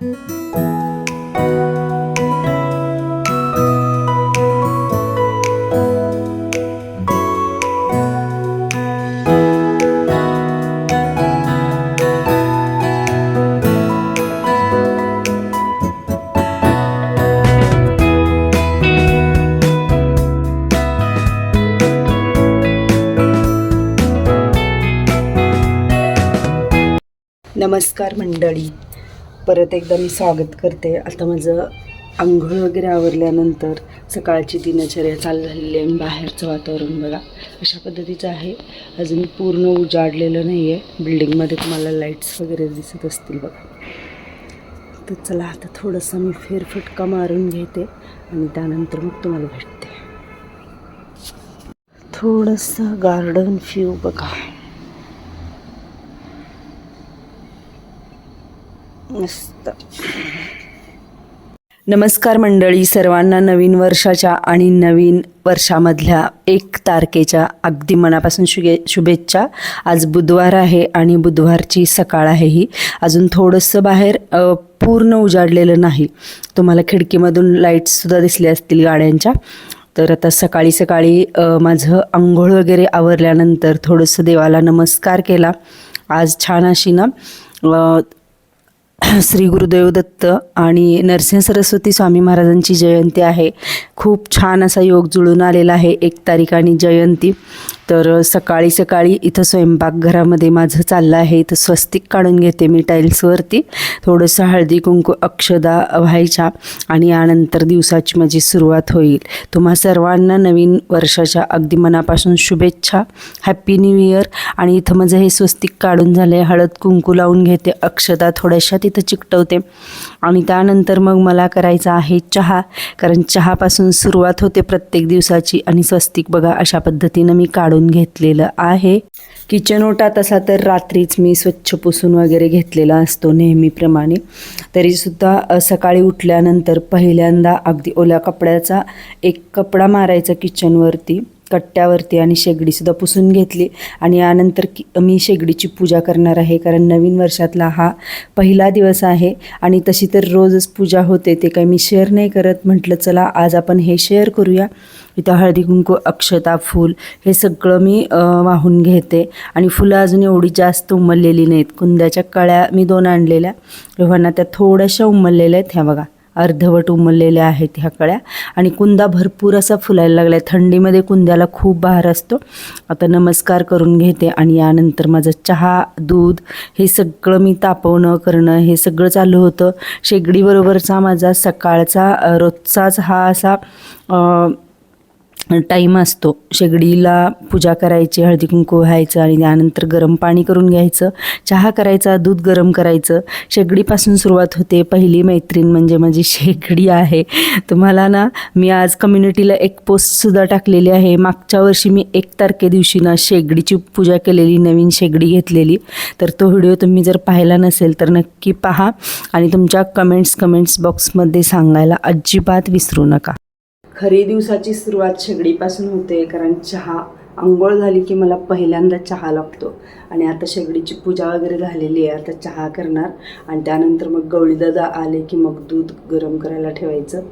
नमस्कार मंडळी. परत एकदा मी स्वागत करते. आता माझं आंघोळ वगैरे आवरल्यानंतर सकाळची दिनचर्या चालू झालेली आहे. बाहेरचं वातावरण बघा. अशा पद्धतीचं आहे. अजून पूर्ण उजाडलेलं नाही आहे बिल्डिंगमध्ये तुम्हाला लाईट्स वगैरे दिसत असतील बघा. तर चला आता थोडंसं मी फेरफटका मारून घेते आणि त्यानंतर मग तुम्हाला भेटते. थोडंसं गार्डन फ्यू बघा. मस्त. नमस्कार मंडळी सर्वांना नवीन वर्षाच्या आणि नवीन वर्षामधल्या एक तारखेच्या अगदी मनापासून शुभे शुभेच्छा. आज बुधवार आहे आणि बुधवारची सकाळ आहे ही. अजून थोडंसं बाहेर पूर्ण उजाडलेलं नाही. तुम्हाला खिडकीमधून लाईट्ससुद्धा दिसल्या असतील गाड्यांच्या. तर आता सकाळी सकाळी माझं आंघोळ वगैरे आवरल्यानंतर थोडंसं देवाला नमस्कार केला. आज छान अशी ना श्री गुरुदेव दत्त आणि नरसिंह सरस्वती स्वामी महाराजांची जयंती आहे. खूप छान असा योग जुळून आलेला आहे एक तारीख आणि जयंती. तर सकाळी सकाळी इथं स्वयंपाकघरामध्ये माझं चाललं आहे. इथं स्वस्तिक काढून घेते मी टाईल्सवरती थोडंसं हळदी कुंकू अक्षदा व्हायच्या आणि यानंतर दिवसाची माझी सुरुवात होईल. तुम्हा सर्वांना नवीन वर्षाच्या अगदी मनापासून शुभेच्छा. हॅप्पी न्यू इयर आणि इथं माझं हे स्वस्तिक काढून झालं आहे हळद कुंकू लावून घेते. अक्षदा थोड्याशा तिथं चिकटवते. आणि त्यानंतर मग मला करायचा आहे चहा. कारण चहापासून सुरुवात होते प्रत्येक दिवसाची. आणि स्वस्तिक बघा अशा पद्धतीनं मी काढून घेतलेलं आहे. किचन ओटा तसा तर रात्रीच मी स्वच्छ पुसून वगैरे घेतलेला असतो नेहमीप्रमाणे. तरीसुद्धा सकाळी उठल्यानंतर पहिल्यांदा अगदी ओल्या कपड्याचा एक कपडा मारायचा किचनवरती. कट्ट्यावरती आणि शेगडीसुद्धा पुसून घेतली. आणि यानंतर की मी शेगडीची पूजा करणार आहे कारण नवीन वर्षातला हा पहिला दिवस आहे. आणि तशी तर रोजच पूजा होते ते काही मी शेअर नाही करत. म्हटलं चला आज आपण हे शेअर करूया. इथं हळदी कुंकू अक्षता फूल हे सगळं मी वाहून घेते. आणि फुलं अजून एवढी जास्त उमललेली नाहीत. कुंद्याच्या कळ्या मी दोन आणलेल्या. तेव्हा त्या थोड्याशा उमललेल्या आहेत. ह्या बघा. अर्धवट उमललेल्या आहेत ह्या कळ्या. आणि कुंदा भरपूर असा फुलायला लागला आहे थंडीमध्ये कुंद्याला खूप बहार असतो. आता नमस्कार करून घेते आणि यानंतर माझं चहा दूध हे सगळं मी तापवणं करणं हे सगळं चालू होतं. शेगडीबरोबरचा माझा सकाळचा रोजचाच हा असा टाईम असतो. शेगडीला पूजा करायची हळदी कुंकू व्हायचं आणि त्यानंतर गरम पाणी करून घ्यायचं. चहा करायचा दूध गरम करायचं. शेगडीपासून सुरुवात होते. पहिली मैत्रीण म्हणजे माझी शेगडी आहे. तुम्हाला ना मी आज कम्युनिटीला एक पोस्टसुद्धा टाकलेली आहे. मागच्या वर्षी मी एक तारखे दिवशी ना शेगडीची पूजा केलेली नवीन शेगडी घेतलेली. तर तो व्हिडिओ तुम्ही जर पाहिला नसेल तर नक्की पहा आणि तुमच्या कमेंट्स कमेंट्स बॉक्समध्ये सांगायला अजिबात विसरू नका. खरी दिवसाची सुरुवात शेगडीपासून होते कारण चहा आंघोळ झाली की मला पहिल्यांदा चहा लागतो. आणि आता शेगडीची पूजा वगैरे झालेली आहे आता चहा करणार. आणि त्यानंतर मग गवळीदादा आले की मग दूध गरम करायला ठेवायचं.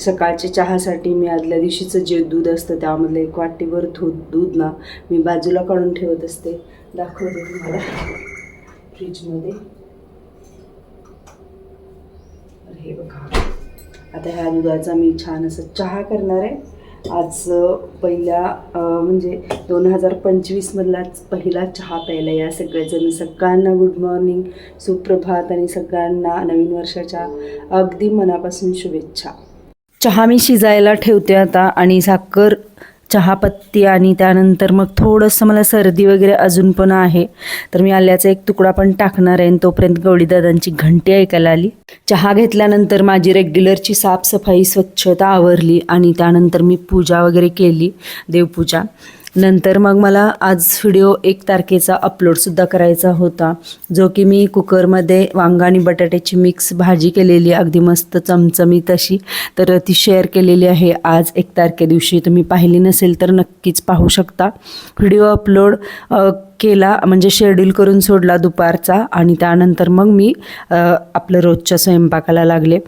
सकाळच्या चहासाठी मी आदल्या दिवशीचं जे दूध असतं त्यामधलं एक वाटीभर दूध दूध ना मी बाजूला काढून ठेवत असते. दाखवते तुम्हाला. फ्रीजमध्ये. हे बघा. आता ह्या दुधाचा मी छान असं चहा करणार आहे. आज पहिल्या म्हणजे दोन हजार पंचवीसमधलाच पहिला चहा प्यायला या सगळेजण. सगळ्यांना गुड मॉर्निंग सुप्रभात आणि सगळ्यांना नवीन वर्षाच्या अगदी मनापासून शुभेच्छा. चहा मी शिजायला ठेवते आता आणि साखर चहापत्ती आणि त्यानंतर मग थोडंसं मला सर्दी वगैरे अजून पण आहे. तर मी आल्याचा एक तुकडा पण टाकणार आहे आणि तोपर्यंत गवळीदादांची घंटी ऐकायला आली. चहा घेतल्यानंतर माझी रेग्युलरची साफसफाई स्वच्छता आवरली आणि त्यानंतर मी पूजा वगैरे केली देवपूजा. नंतर मग मला आज व्हिडिओ एक तारखेचा अपलोडसुद्धा करायचा होता. जो की मी कुकरमध्ये वांगा आणि बटाट्याची मिक्स भाजी केलेली अगदी मस्त चमचमीत अशी तर ती शेअर केलेली आहे. आज एक तारखे दिवशी तुम्ही पाहिली नसेल तर नक्कीच पाहू शकता. व्हिडिओ अपलोड केला म्हणजे शेड्यूल करून सोडला दुपारचा आणि त्यानंतर मग मी आपलं रोजच्या स्वयंपाकाला लागले.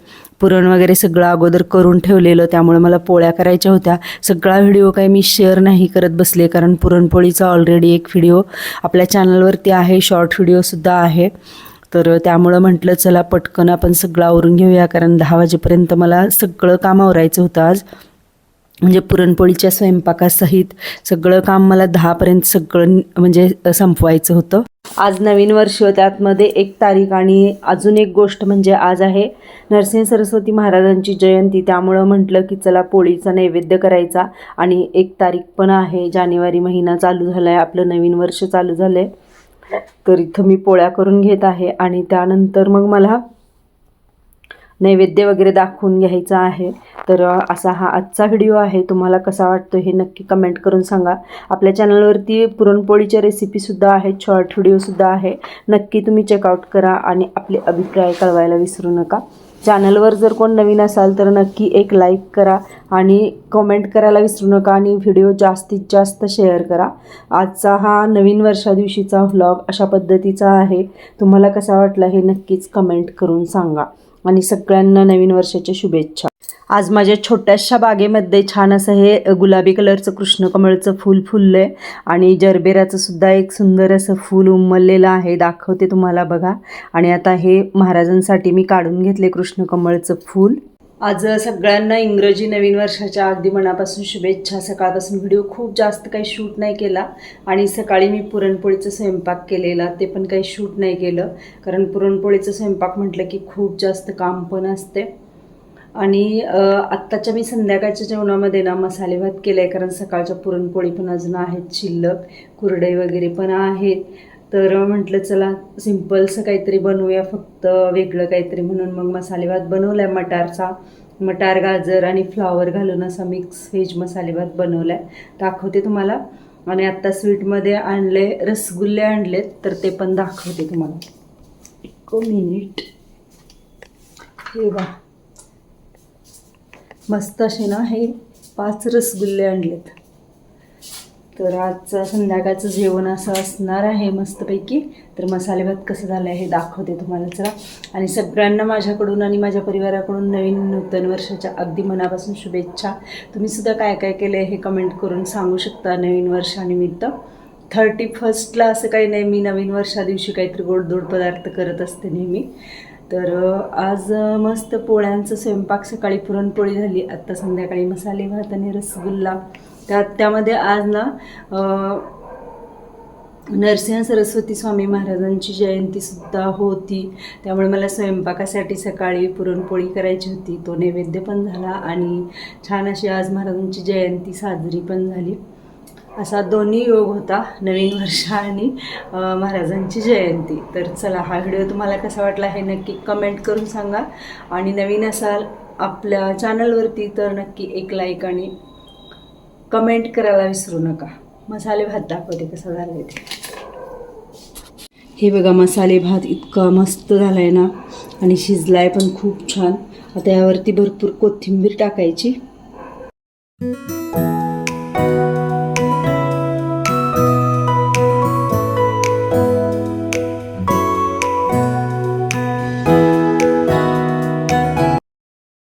पुरण वगैरे सगळं अगोदर करून ठेवलेलं त्यामुळे मला पोळ्या करायच्या होत्या. सगळा व्हिडिओ काही मी शेअर नाही करत बसले कारण पुरणपोळीचा ऑलरेडी एक व्हिडिओ आपल्या चॅनलवरती आहे शॉर्ट व्हिडिओसुद्धा आहे. तर त्यामुळं म्हटलं चला पटकन आपण सगळं आवरून घेऊया कारण दहा वाजेपर्यंत मला सगळं काम आवरायचं होतं आज. म्हणजे पुरणपोळीच्या स्वयंपाकासहित सगळं काम मला दहापर्यंत सगळं म्हणजे संपवायचं होतं. आज नवीन वर्ष त्यातमध्ये एक तारीख आणि अजून एक गोष्ट म्हणजे आज आहे नरसिंह सरस्वती महाराजांची जयंती. त्यामुळं म्हटलं की चला पोळीचा नैवेद्य करायचा आणि एक तारीख पण आहे जानेवारी महिना चालू झाला आहे आपलं नवीन वर्ष चालू झालं आहे तर इथं मी पोळ्या करून घेत आहे आणि त्यानंतर मग मला नैवेद्य वगैरे दाखवून घ्यायचा आहे. तर असा हा आजचा व्हिडिओ आहे. तुम्हाला कसा वाटतो हे नक्की कमेंट करून सांगा. आपल्या चॅनलवरती पुरणपोळीच्या रेसिपीसुद्धा आहेत. शॉर्ट व्हिडिओसुद्धा आहे. नक्की तुम्ही चेकआउट करा आणि आपले अभिप्राय कळवायला विसरू नका. चॅनलवर जर कोण नवीन असाल तर नक्की एक लाईक करा आणि कमेंट करायला विसरू नका आणि व्हिडिओ जास्तीत जास्त शेअर करा. आजचा हा नवीन वर्षा दिवशीचा व्लॉग अशा पद्धतीचा आहे. तुम्हाला कसा वाटला हे नक्कीच कमेंट करून सांगा. आणि सगळ्यांना नवीन वर्षाच्या शुभेच्छा. आज माझ्या छोट्याशा बागेमध्ये छान असं हे गुलाबी कलरचं कृष्णकमळचं फूल फुललं आहे आणि जरबेराचं सुद्धा एक सुंदर असं फूल उमललेलं आहे दाखवते तुम्हाला बघा. आणि आता हे महाराजांसाठी मी काढून घेतले कृष्णकमळचं फूल. आज सगळ्यांना इंग्रजी नवीन वर्षाच्या अगदी मनापासून शुभेच्छा. सकाळपासून व्हिडिओ खूप जास्त काही शूट नाही केला आणि सकाळी मी पुरणपोळीचा स्वयंपाक केलेला ते पण काही शूट नाही केलं. कारण पुरणपोळीचं स्वयंपाक म्हटलं की खूप जास्त काम पण असते. आणि आत्ताच्या मी संध्याकाळच्या जेवणामध्ये ना मसाले भात केला आहे कारण सकाळच्या पुरणपोळी पण अजून आहेत शिल्लक कुरडई वगैरे पण आहेत. तर म्हटलं चला सिम्पलचं काहीतरी बनवूया फक्त वेगळं काहीतरी. म्हणून मग मसाले भात बनवला आहे मटारचा. मटार गाजर आणि फ्लावर घालून असा मिक्स व्हेज मसाले भात बनवला आहे दाखवते तुम्हाला. आणि आत्ता स्वीटमध्ये आणले रसगुल्ले आणलेत तर ते पण दाखवते तुम्हाला. एक मिनिट. हे बा मस्त असे ना हे पाच रसगुल्ले आणलेत. तर आजचं संध्याकाळचं जेवण असं असणार आहे मस्तपैकी. तर मसाले भात कसं झालं आहे हे दाखवते तुम्हाला चला आणि सगळ्यांना माझ्याकडून आणि माझ्या परिवाराकडून नवीन नूतन वर्षाच्या अगदी मनापासून शुभेच्छा. तुम्ही सुद्धा काय काय केलं आहे हे कमेंट करून सांगू शकता नवीन वर्षानिमित्त. थर्टी फर्स्टला असं काही नाही मी नवीन वर्षा दिवशी काहीतरी गोडधोड पदार्थ करत असते नेहमी. तर आज मस्त पोळ्यांचं स्वयंपाक सकाळी पुरणपोळी झाली. आत्ता संध्याकाळी मसाले भात आणि रसगुल्ला. त्यात त्यामध्ये आज ना नरसिंह सरस्वती स्वामी महाराजांची जयंतीसुद्धा होती. त्यामुळे मला स्वयंपाकासाठी सकाळी पुरणपोळी करायची होती. तो नैवेद्य पण झाला आणि छान अशी आज महाराजांची जयंती साजरी पण झाली. असा दोन्ही योग होता नवीन वर्ष आणि महाराजांची जयंती. तर चला हा व्हिडिओ तुम्हाला कसा वाटला हे नक्की कमेंट करून सांगा. आणि नवीन असाल आपल्या चॅनलवरती तर नक्की एक लाईक आणि कमेंट करायला विसरू नका. मसाले भात दाखवते कसा झाला इथे ते. हे बघा मसाले भात इतका मस्त झाला आहे ना आणि शिजलाय पण खूप छान. आता यावरती भरपूर कोथिंबीर टाकायची.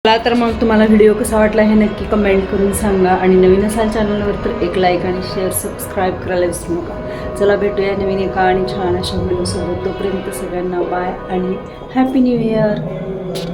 मला तर मग तुम्हाला व्हिडिओ कसा वाटला हे नक्की कमेंट करून सांगा. आणि नवीन असाल चॅनलवर तर एक लाईक आणि शेअर सबस्क्राईब करायला विसरू नका. चला भेटूया नवीन एका आणि छान अशा व्हिडिओसोबत तोपर्यंत सगळ्यांना बाय आणि हॅपी न्यू इयर